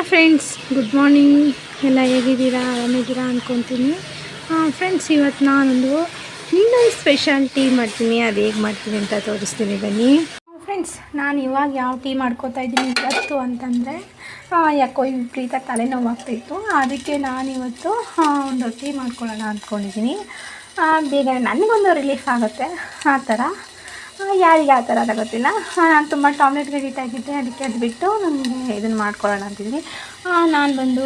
Hi friends good morning ಎಲ್ಲ ಹೇಗಿದ್ದೀರಾ? ಆರಾಮಿದ್ದೀರಾ ಅಂದ್ಕೊತೀನಿ friends ಇವತ್ತು ನಾನೊಂದು ಇನ್ನೊಂದು ಸ್ಪೆಷಲ್ ಟೀ ಮಾಡ್ತೀನಿ. ಅದು ಹೇಗೆ ಮಾಡ್ತೀನಿ ಅಂತ ತೋರಿಸ್ತೀನಿ. ಬನ್ನಿ. ಫ್ರೆಂಡ್ಸ್ ನಾನು ಇವಾಗ ಯಾವ ಟೀ ಮಾಡ್ಕೋತಾ ಇದ್ದೀನಿ ಇವತ್ತು ಅಂತಂದರೆ ಯಾಕೋ ವಿಪರೀತ ತಲೆನೋವು ಆಗ್ತಾಯಿತ್ತು ಅದಕ್ಕೆ ನಾನಿವತ್ತು ಒಂದು ಟೀ ಮಾಡ್ಕೊಳ್ಳೋಣ ಅಂದ್ಕೊಂಡಿದ್ದೀನಿ ಬೇಗ ನನಗೊಂದು ರಿಲೀಫ್ ಆಗುತ್ತೆ. ಆ ಥರ. ಯಾರಿಗೆ ಆ ಥರ ಅಂತ ಗೊತ್ತಿಲ್ಲ. ನಾನು ತುಂಬ ಟಾಮ್ಲೆಟ್ಗೆ ಆಗಿದ್ದೆ, ಅದಕ್ಕೆ ಅದು ಬಿಟ್ಟು ನನಗೆ ಇದನ್ನು ಮಾಡ್ಕೊಳ್ಳೋಣ ಅಂತಿದ್ದೀನಿ ನಾನು ಬಂದು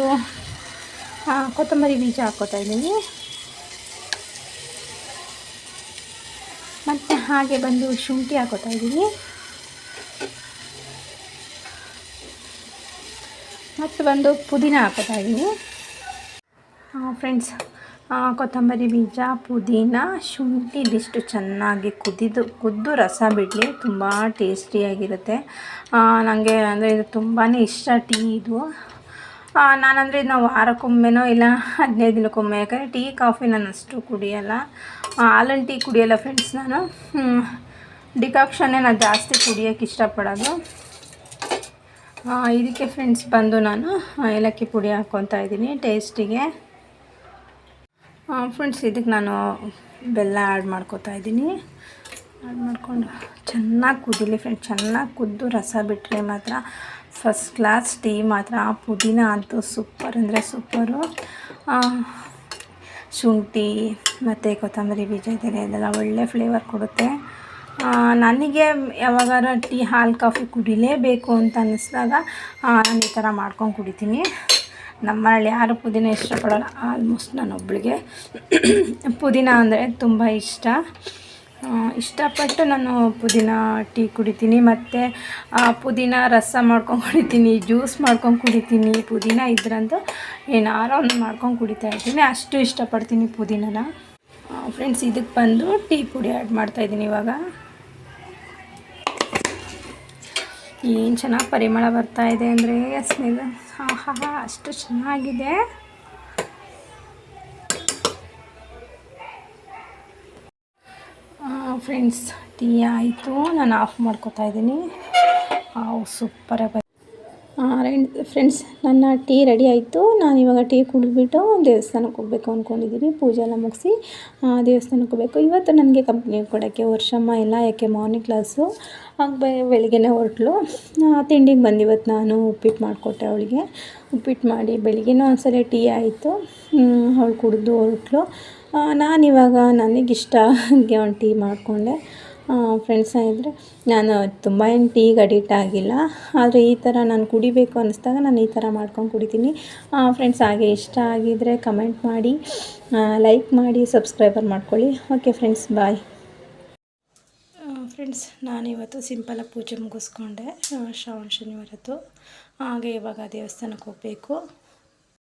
ಕೊತ್ತಂಬರಿ ಬೀಜ ಹಾಕ್ಕೋತಾ ಇದ್ದೀನಿ. ಮತ್ತು ಹಾಗೆ ಬಂದು ಶುಂಠಿ ಹಾಕೋತಾ ಇದ್ದೀನಿ. ಮತ್ತು ಬಂದು ಪುದೀನ ಹಾಕೋತಾ ಇದ್ದೀನಿ. ಫ್ರೆಂಡ್ಸ್ ಕೊತ್ತಂಬರಿ ಬೀಜ, ಪುದೀನ, ಶುಂಠಿ, ಇದಿಷ್ಟು ಚೆನ್ನಾಗಿ ಕುದಿದು, ಕುದ್ದು ರಸ ಬಿಡಲಿ. ತುಂಬ ಟೇಸ್ಟಿಯಾಗಿರುತ್ತೆ ನನಗೆ ಅಂದರೆ ಇದು ತುಂಬಾ ಇಷ್ಟ ಟೀ ಇದು. ನಾನಂದರೆ ಇದನ್ನ ವಾರಕ್ಕೊಮ್ಮೆನೋ ಇಲ್ಲ ಹದಿನೈದು ದಿನಕ್ಕೊಮ್ಮೆ, ಯಾಕಂದರೆ ಟೀ, ಕಾಫಿ ನಾನು ಅಷ್ಟು ಕುಡಿಯೋಲ್ಲ ಹಾಲನ್ನು ಟೀ ಕುಡಿಯಲ್ಲ ಫ್ರೆಂಡ್ಸ್ ನಾನು. ಡಿಕಾಕ್ಷನ್ನೇ ನಾನು ಜಾಸ್ತಿ ಕುಡಿಯೋಕ್ಕೆ ಇಷ್ಟಪಡೋದು. ಇದಕ್ಕೆ ಫ್ರೆಂಡ್ಸ್ ಬಂದು ನಾನು ಏಲಕ್ಕಿ ಪುಡಿ ಹಾಕ್ಕೊತಾ ಇದ್ದೀನಿ ಟೇಸ್ಟಿಗೆ ಫ್ರೆಂಡ್ಸ್ ಇದಕ್ಕೆ ನಾನು ಬೆಲ್ಲ ಆ್ಯಡ್ ಮಾಡ್ಕೋತಾ ಇದ್ದೀನಿ. ಆ್ಯಡ್ ಮಾಡಿಕೊಂಡು ಚೆನ್ನಾಗಿ ಕುದಿಲಿ ಫ್ರೆಂಡ್ ಚೆನ್ನಾಗಿ ಕುದ್ದು ರಸ ಬಿಟ್ಟರೆ ಮಾತ್ರ ಫಸ್ಟ್ ಕ್ಲಾಸ್ ಟೀ ಮಾತ್ರ. ಆ ಪುದೀನ ಅಂತೂ ಸೂಪರ್ ಅಂದರೆ ಸೂಪರು ಶುಂಠಿ ಮತ್ತು ಕೊತ್ತಂಬರಿ ಬೀಜ ಇದೆಲ್ಲ ಇದೆಲ್ಲ ಒಳ್ಳೆ ಫ್ಲೇವರ್ ಕೊಡುತ್ತೆ. ನನಗೆ ಯಾವಾಗಾರ ಟೀ ಹಾಲು, ಕಾಫಿ ಕುಡಿಲೇಬೇಕು ಅಂತ ಅನ್ನಿಸಿದಾಗ ನಾನು ಈ ಥರ ಮಾಡ್ಕೊಂಡು ಕುಡಿತೀನಿ. ನಮ್ಮ ಮನೇಲಿ ಯಾರು ಪುದೀನ ಇಷ್ಟಪಡೋಲ್ಲ. ಆಲ್ಮೋಸ್ಟ್ ನಾನು ಒಬ್ಳಿಗೆ ಪುದೀನ ಅಂದರೆ ತುಂಬ ಇಷ್ಟ. ಇಷ್ಟಪಟ್ಟು ನಾನು ಪುದೀನ ಟೀ ಕುಡಿತೀನಿ. ಮತ್ತು ಪುದೀನ ರಸ ಮಾಡ್ಕೊಂಡು ಕುಡಿತೀನಿ, ಜ್ಯೂಸ್ ಮಾಡ್ಕೊಂಡು ಕುಡಿತೀನಿ. ಪುದೀನ ಇದ್ರಂತೂ ಏನಾರೋ ಒಂದು ಮಾಡ್ಕೊಂಡು ಕುಡಿತಾ ಇರ್ತೀನಿ ಅಷ್ಟು ಇಷ್ಟಪಡ್ತೀನಿ ಪುದೀನನ. ಫ್ರೆಂಡ್ಸ್ ಇದಕ್ಕೆ ಬಂದು ಟೀ ಪುಡಿ ಆ್ಯಡ್ ಮಾಡ್ತಾಯಿದ್ದೀನಿ ಇವಾಗ. ಏನು ಚೆನ್ನಾಗಿ ಪರಿಮಳ ಬರ್ತಾ ಇದೆ ಅಂದರೆ ಸ್ಮೆಲ್ ಆಹಾ ಅಷ್ಟು ಚೆನ್ನಾಗಿದೆ. ಫ್ರೆಂಡ್ಸ್ ಟೀ ಆಯಿತು. ನಾನು ಆಫ್ ಮಾಡ್ಕೊತಾ ಇದ್ದೀನಿ. ಸೂಪರಾಗಿ ಫ್ರೆಂಡ್ಸ್ ನನ್ನ ಟೀ ರೆಡಿ ಆಯಿತು. ನಾನು ಇವಾಗ ಟೀ ಕುಡಿದ್ಬಿಟ್ಟು ದೇವಸ್ಥಾನಕ್ಕೆ ಹೋಗ್ಬೇಕು ಅಂದ್ಕೊಂಡಿದ್ದೀನಿ ಪೂಜೆ ಎಲ್ಲ ಮುಗಿಸಿ ದೇವಸ್ಥಾನಕ್ಕೆ ಹೋಗ್ಬೇಕು. ಇವತ್ತು ನನಗೆ ಕಂಪ್ನಿ ಕೊಡೋಕ್ಕೆ ವರ್ಷಮ್ಮ ಇಲ್ಲ, ಯಾಕೆ ಮಾರ್ನಿಂಗ್ ಕ್ಲಾಸು ಹಾಗೆ ಬೆಳಿಗ್ಗೆನೇ ಹೊರಟ್ಲು. ತಿಂಡಿಗೆ ಬಂದಿವತ್ತು ನಾನು ಉಪ್ಪಿಟ್ಟು ಮಾಡಿಕೊಟ್ಟೆ ಅವಳಿಗೆ. ಉಪ್ಪಿಟ್ಟು ಮಾಡಿ ಬೆಳಿಗ್ಗೆನೂ ಒಂದ್ಸಲ ಟೀ ಆಯಿತು. ಅವಳು ಕುಡಿದು ಹೊರಟ್ಲು. ನಾನಿವಾಗ ನನಗಿಷ್ಟ ಹಾಗೆ ಒಂದು ಟೀ ಮಾಡಿಕೊಂಡೆ. ಫ್ರೆಂಡ್ಸ್ ಇದ್ದರೆ ನಾನು ತುಂಬ ಏನು ಟೀಗೆ ಅಡಿಕ್ಟ್ ಆಗಿಲ್ಲ. ಆದರೆ ಈ ಥರ ನಾನು ಕುಡಿಬೇಕು ಅನ್ನಿಸ್ದಾಗ ನಾನು ಈ ಥರ ಮಾಡ್ಕೊಂಡು ಕುಡಿತೀನಿ. ಫ್ರೆಂಡ್ಸ್ ಹಾಗೆ ಇಷ್ಟ ಆಗಿದ್ದರೆ ಕಮೆಂಟ್ ಮಾಡಿ ಲೈಕ್ ಮಾಡಿ ಸಬ್ಸ್ಕ್ರೈಬರ್ ಮಾಡ್ಕೊಳ್ಳಿ. ಓಕೆ ಫ್ರೆಂಡ್ಸ್ ಬಾಯ್ ಫ್ರೆಂಡ್ಸ್ ನಾನಿವತ್ತು ಸಿಂಪಲಾಗಿ ಪೂಜೆ ಮುಗಿಸ್ಕೊಂಡೆ ಶ್ರಾವಣ ಶನಿವಾರದ್ದು. ಹಾಗೆ ಇವಾಗ ದೇವಸ್ಥಾನಕ್ಕೆ ಹೋಗಬೇಕು.